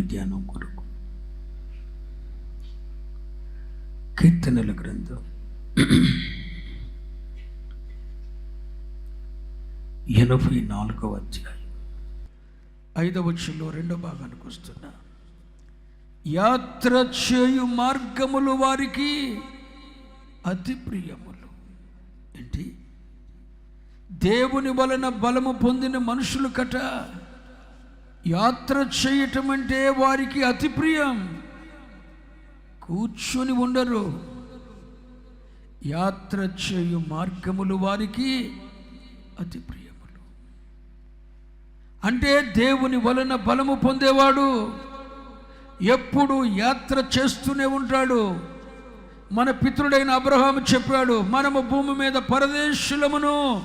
ధ్యానం కొరకు. కీర్తనల గ్రంథం. ఎనభై నాలుగవ అధ్యాయం. ఐదవ వచ్చంలో రెండో భాగానికి వస్తున్నా. యాత్ర చేయు మార్గములు వారికి అతి ప్రియములు. ఏంటి? దేవుని వలన బలము పొందిన మనుషులు కట యాత్ర చేయటం అంటే వారికి అతి ప్రియం. కూర్చొని ఉండరు. యాత్ర చేయు మార్గములు వారికి అతి ప్రియములు. అంటే దేవుని వలన బలము పొందేవాడు ఎప్పుడు యాత్ర చేస్తూనే ఉంటాడు. మన పితృడైన అబ్రహాము చెప్పాడు మనము భూమి మీద పరదేశులమును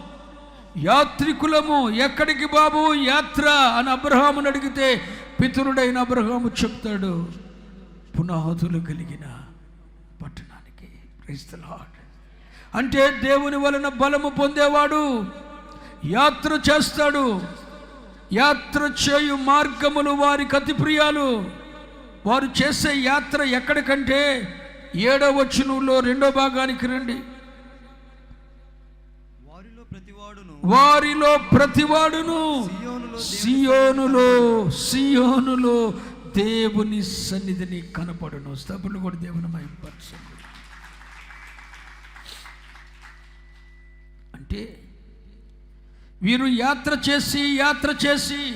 యాత్రికులము ఎక్కడికి బాబు యాత్ర అని అబ్రహామును అడిగితే పితరుడైన అబ్రహాము చెప్తాడు పునాదులు కలిగిన పట్టణానికి క్రైస్తలాడ్ అంటే దేవుని వలన బలము పొందేవాడు యాత్ర చేస్తాడు యాత్ర చేయు మార్గములు వారికి అతి ప్రియాలు వారు చేసే యాత్ర ఎక్కడికంటే ఏడవ వచనంలో రెండో భాగానికి రండి వారిలో ప్రతివాడును వారిలో ప్రతివాడును. సియోనులో సియోనులో సియోనులో దేవుని సన్నిధిని కనపడును. స్తపులు కూడా దేవుని మహింపరచండి. అంటే వీరు యాత్ర చేసి యాత్ర చేసి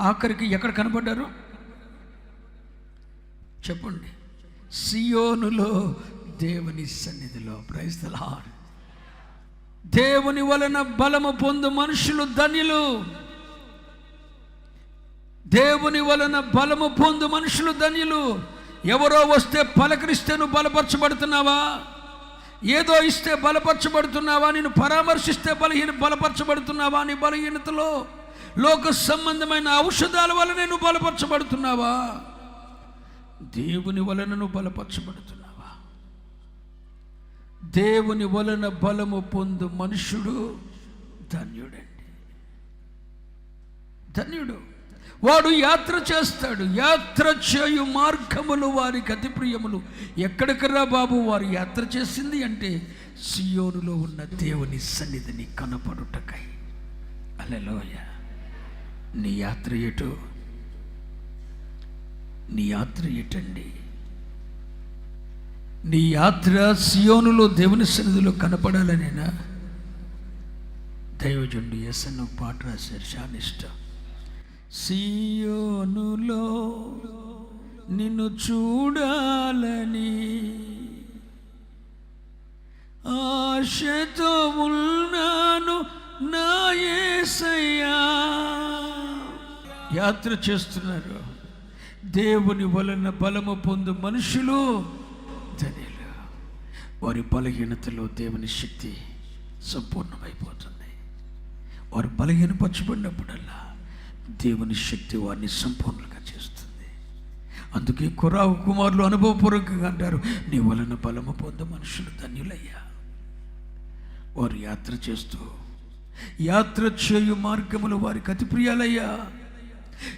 ఆఖరికి ఎక్కడ కనపడ్డారు? చెప్పండి. సియోనులో దేవుని సన్నిధిలో ప్రైస్తలా దేవుని వలన బలము పొందు మనుషులు ధనిలు. దేవుని వలన బలము పొందు మనుషులు ధనిలు. ఎవరో వస్తే పలకరిస్తే నువ్వు బలపరచబడుతున్నావా? ఏదో ఇస్తే బలపరచబడుతున్నావా? నేను పరామర్శిస్తే బలహీన బలపరచబడుతున్నావా నీ బలహీనతలో? లోక సంబంధమైన ఔషధాల వలన నువ్వు బలపరచబడుతున్నావా? దేవుని వలన నువ్వు బలపరచబడుతున్నావు? దేవుని వలన బలము పొందు మనుషుడు ధన్యుడండి. ధన్యుడు. వాడు యాత్ర చేస్తాడు. యాత్ర చేయు మార్గములు వారికి అతి ప్రియములు. ఎక్కడికరా బాబు? వారు యాత్ర చేసింది అంటే సియోనులో ఉన్న దేవుని సన్నిధిని కనపడుటకై. అలెలోయ నీ యాత్ర ఎటు? నీ యాత్ర ఎటండి? నీ యాత్ర సియోనులో దేవుని సన్నిధిలో కనపడాలనేనా? దైవజుండు ఎస్ఎన్ పాట రాశారు చాలా ఇష్టం సియోనులో నిన్ను చూడాలని ఆశతో ఉన్నాను నా ఏసయ్యా. యాత్ర చేస్తున్నారు. దేవుని వలన బలము పొందు మనుషులు ధనియులు వారి బలహీనతలో దేవుని శక్తి సంపూర్ణమైపోతుంది. వారు బలహీనపరచబడినప్పుడల్లా దేవుని శక్తి వారిని సంపూర్ణంగా చేస్తుంది. అందుకే కురావు కుమారులు అనుభవపూర్వకంగా అంటారు నీ వలన బలము పొంద మనుషులు ధన్యులయ్యా. వారు యాత్ర చేస్తూ యాత్ర చేయు మార్గములు వారికి అతి ప్రియాలయ్యా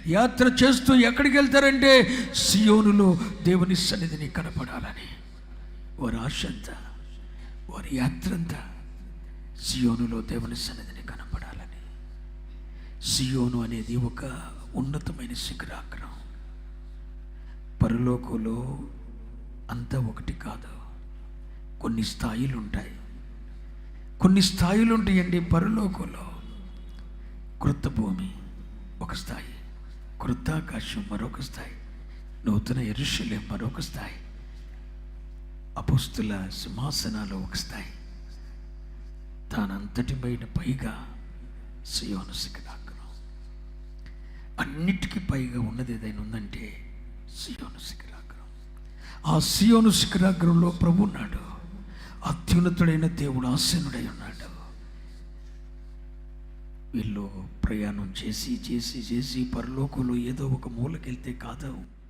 యాత్ర చేస్తూ ఎక్కడికి వెళ్తారంటే సియోనులో దేవుని సన్నిధిని కనపడాలని. వారి ఆశ అంతా వారి యాత్ర అంతా సియోనులో దేవుని సన్నిధిని కనపడాలని. సియోను అనేది ఒక ఉన్నతమైన శిఖరాగ్రం. పరలోకంలో అంతా ఒకటి కాదు కొన్ని స్థాయిలు ఉంటాయి కొన్ని స్థాయిలు ఉంటాయండి పరలోకంలో. కృత భూమి ఒక స్థాయి కృతాకాశం మరొక స్థాయి నూతన ఎరుషులే మరొక స్థాయి. అపుస్తుల సింహాసనాలు ఒక స్థాయి తానంతటి పైన పైగా సియోను శిఖరాగ్రం. అన్నిటికీ పైగా ఉన్నది ఏదైనా ఉందంటే సియోను శిఖరాగ్రం. ఆ సియోను శిఖరాగ్రంలో ప్రభు ఉన్నాడు. అత్యున్నతుడైన దేవుడు ఆసీనుడై ఉన్నాడు. వీళ్ళు ప్రయాణం చేసి చేసి చేసి పరలోకంలో ఏదో ఒక మూలకెళ్తే కాదు.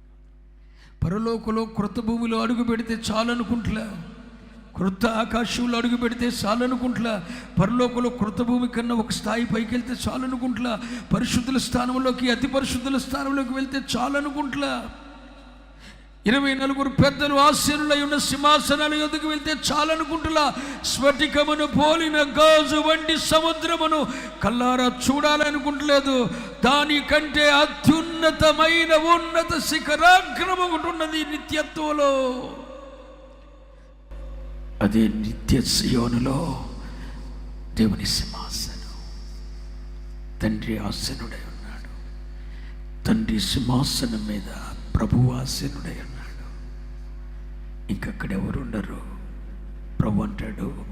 పరలోకంలో క్రొత్త భూమిలో అడుగు పెడితే చాలనుకుంటులే? క్రొత్త ఆకాశంలో అడుగు పెడితే చాలనుకుంట్లా? పరలోకంలో క్రొత్త భూమి కన్నా ఒక స్థాయి పైకి వెళ్తే చాలనుకుంట్లా? పరిశుద్ధుల స్థానంలోకి అతి పరిశుద్ధుల స్థానంలోకి వెళ్తే చాలనుకుంట్లా? ఇరవై నలుగురు పెద్దలు ఆశీనులై ఉన్న సింహాసనాలు ఎందుకు వెళ్తే చాలనుకుంటులా స్ఫటికమును పోలిన గాజు వంటి సముద్రమును కల్లారా చూడాలనుకుంటలేదు. దానికంటే అత్యున్నతమైన ఉన్నత శిఖరాగ్రం ఒకటి ఉన్నది నిత్యత్వంలో. అదే నిత్య సియోనులో దేవుని సింహాసనం. తండ్రి ఆసనుడై ఉన్నాడు. తండ్రి సింహాసనం మీద ప్రభువాసనుడై ఉన్నాడు. ఇంకక్కడ ఎవరు ఉండరు. ప్రభు అంటాడు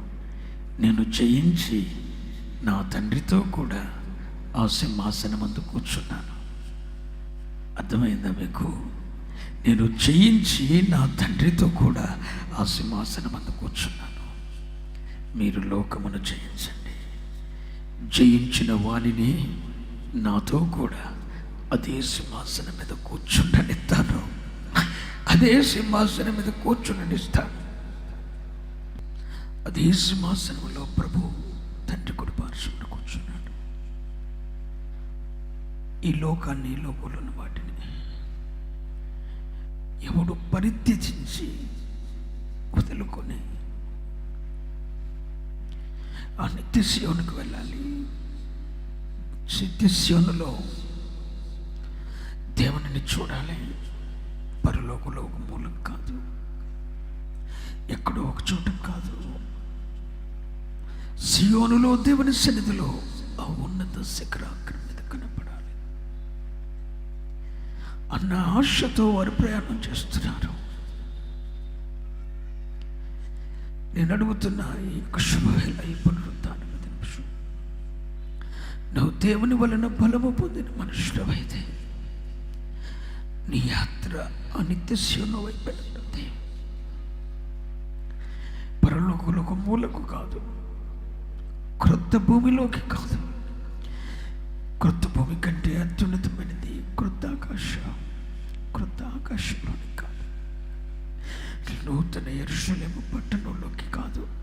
నేను చేయించి నా తండ్రితో కూడా ఆ సింహాసనం అందు కూర్చున్నాను. అర్థమైందా మీకు? నేను చేయించి నా తండ్రితో కూడా ఆ సింహాసనం అందు కూర్చున్నాను. మీరు లోకమును జయించండి జయించిన వాణిని నాతో కూడా అదే సింహాసనం మీద కూర్చుండనిస్తాను. అదే సింహాసనం మీద కూర్చుండనిస్తాను అదే సింహాసనంలో ప్రభు తండ్రి కొడు పార్శ్వడు కూర్చున్నాడు. ఈ లోకాన్ని లోపలున్న వాటిని ఎవడు పరిత్యజించి వదులుకొని ఆ నిత్యశివునికి వెళ్ళాలి. నిత్యశివునిలో దేవునిని చూడాలి. పరలోకంలో ఒక మూలం కాదు. ఎక్కడో ఒక చోట కాదు. సియోనులో దేవుని సన్నిధిలో ఆ ఉన్నత శిఖరాగ్రం మీద కనపడాలి. అన్న ఆశతో వారు ప్రయాణం చేస్తున్నారు. నేను అడుగుతున్న ఈ యొక్క శుభవేళ ఈ పునరుద్ధాన నువ్వు దేవుని వలన బలము పొందిన మనుషులవైతే నీ యాత్ర అనిత్య శివుని వైపు. పరలోకులకు మూలకు కాదు క్రొత్త భూమిలోకి కాదు. క్రొత్త భూమి కంటే అత్యున్నతమైనది క్రొత్త ఆకాశం క్రొత్త ఆకాశంలోని కాదు. నూతన ఎరుషులేమో పట్టణంలోకి కాదు.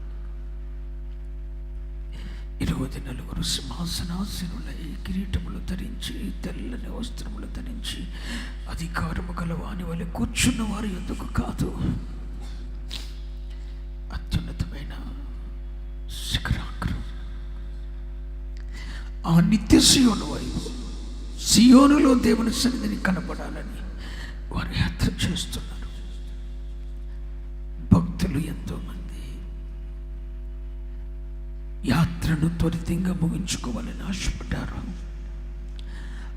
ఇరవై నలుగురు సింహాసనాసనులై కిరీటములు ధరించి తెల్లని వస్త్రములు ధరించి అధికారము గల వాని వలె కూర్చున్న వారు ఎందుకు కాదు? అత్యున్నతమైన శిఖరాగ్రం. ఆ నిత్య సియోను వైపు సియోనులో దేవుని సన్నిధిని కనపడాలని వారు యాత్ర చేస్తున్నారు. యాత్రను త్వరితంగా ముగించుకోవాలని ఆశపడ్డారు.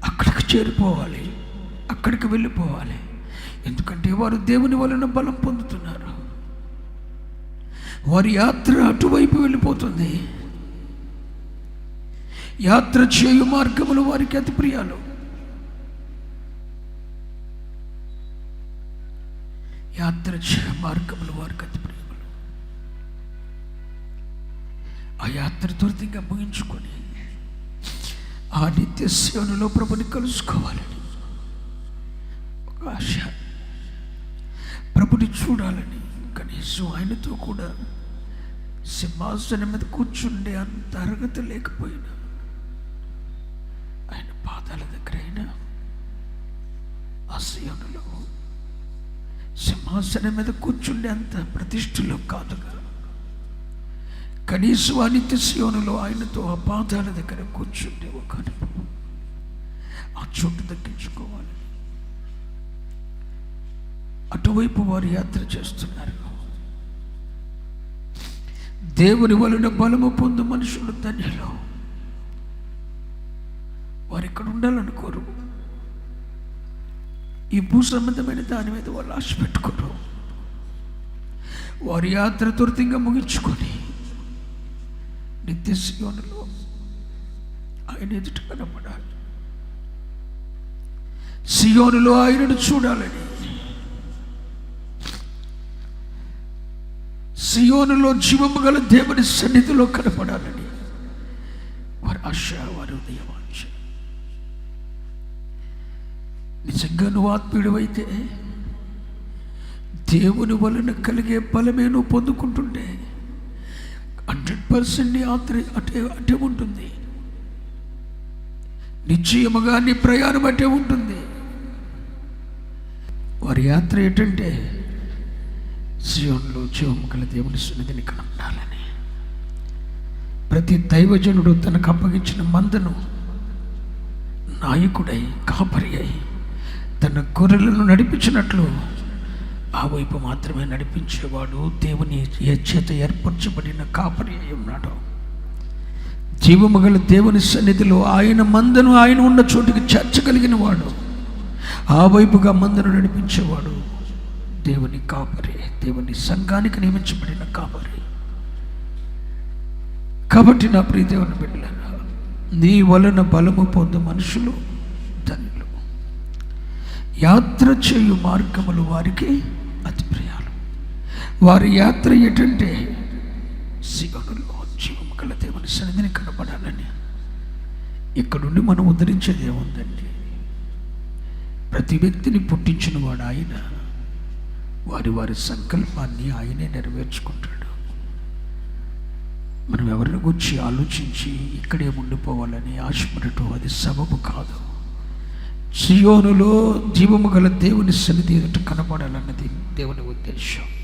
అక్కడికి చేరిపోవాలి అక్కడికి వెళ్ళిపోవాలి. ఎందుకంటే వారు దేవుని వలన బలం పొందుతున్నారు. వారి యాత్ర అటువైపు వెళ్ళిపోతుంది. యాత్ర చేయు మార్గములు వారికి అతి ప్రియాలు యాత్ర చేయు మార్గములు వారికి అతి ప్రియాలు ఆ యాత్ర త్వరితంగా ముగించుకొని ఆ నిత్య సేవనలో ప్రభుని కలుసుకోవాలని ఒక ఆశ. ప్రభుని చూడాలని కనీసం ఆయనతో కూడా సింహాసనం మీద కూర్చుండే అంత అర్హత లేకపోయినా ఆయన పాదాల దగ్గర అయినా ఆ సియోనులో సింహాసనం మీద కూర్చుండే అంత ప్రతిష్టలో కాదుగా. కనీసం అనిత్య శివనులో ఆయనతో ఆ పాదాల దగ్గర కూర్చుండే ఒక అనుభవం. ఆ చోటు దక్కించుకోవాలి. అటువైపు వారు యాత్ర చేస్తున్నారు. దేవుని వలన బలము పొందు మనుషులు ధన్యులు. వారు ఇక్కడ ఉండాలనుకోరు. ఈ భూ సంబంధమైన దాని మీద వాళ్ళు ఆశ పెట్టుకోరు. వారి యాత్ర త్వరితంగా ముగించుకొని నిత్య శివనులో ఆయన ఎదుట కనపడాలి. సియోనులో ఆయనను చూడాలని. సియోనులో జీవము గల దేవుని సన్నిధిలో కనపడాలని. వారి ఆశ వారి ఉదయవాంఛ నిజంగా నువ్వు ఆత్మీయుడు దేవుని వలన కలిగే బలమే నువ్వు పొందుకుంటుంటే హండ్రెడ్ పర్సెంట్ ఆత్రే యాత్ర అటే అటే ఉంటుంది. నిశ్చయముగా నీ ప్రయాణం అటే ఉంటుంది. వారి యాత్ర ఏంటంటే జీవంలో జీవము గల దేవుని సన్నిధిని కనపడాలని ప్రతి దైవజనుడు తనకు అప్పగించిన మందను నాయకుడై కాపరి అయి తన గొర్రెలను నడిపించినట్లు ఆ వైపు మాత్రమే నడిపించేవాడు దేవుని చేత ఏర్పరచబడిన కాపరి అయి ఉన్నాడు. జీవము గల దేవుని సన్నిధిలో ఆయన మందను ఆయన ఉన్న చోటుకి చేర్చగలిగిన వాడు ఆ వైపుగా మందను నడిపించేవాడు దేవుని కాపరి దేవుని సంఘానికి నియమించబడిన కాపరి. కాబట్టి నా ప్రియ దేవుని నీ వలన బలము పొందు మనుషులు యాత్ర చేయు మార్గములు వారికి అతి ప్రియాలు వారి యాత్ర ఏంటంటే శివనులో జీవము గల దేవుని సన్నిధిని కనపడాలని ఇక్కడుండి మనం ఉద్ధరించేది ఏముందండి ప్రతి వ్యక్తిని పుట్టించిన వాడు ఆయన. వారి వారి సంకల్పాన్ని ఆయనే నెరవేర్చుకుంటాడు. మనం ఎవరిని గురించి ఆలోచించి ఇక్కడే ఉండిపోవాలని ఆశపడటం అది సబబు కాదు. సియోనులో జీవము గల దేవుని సన్నిధి ఎదుట కనపడాలన్నది దేవుని ఉద్దేశం.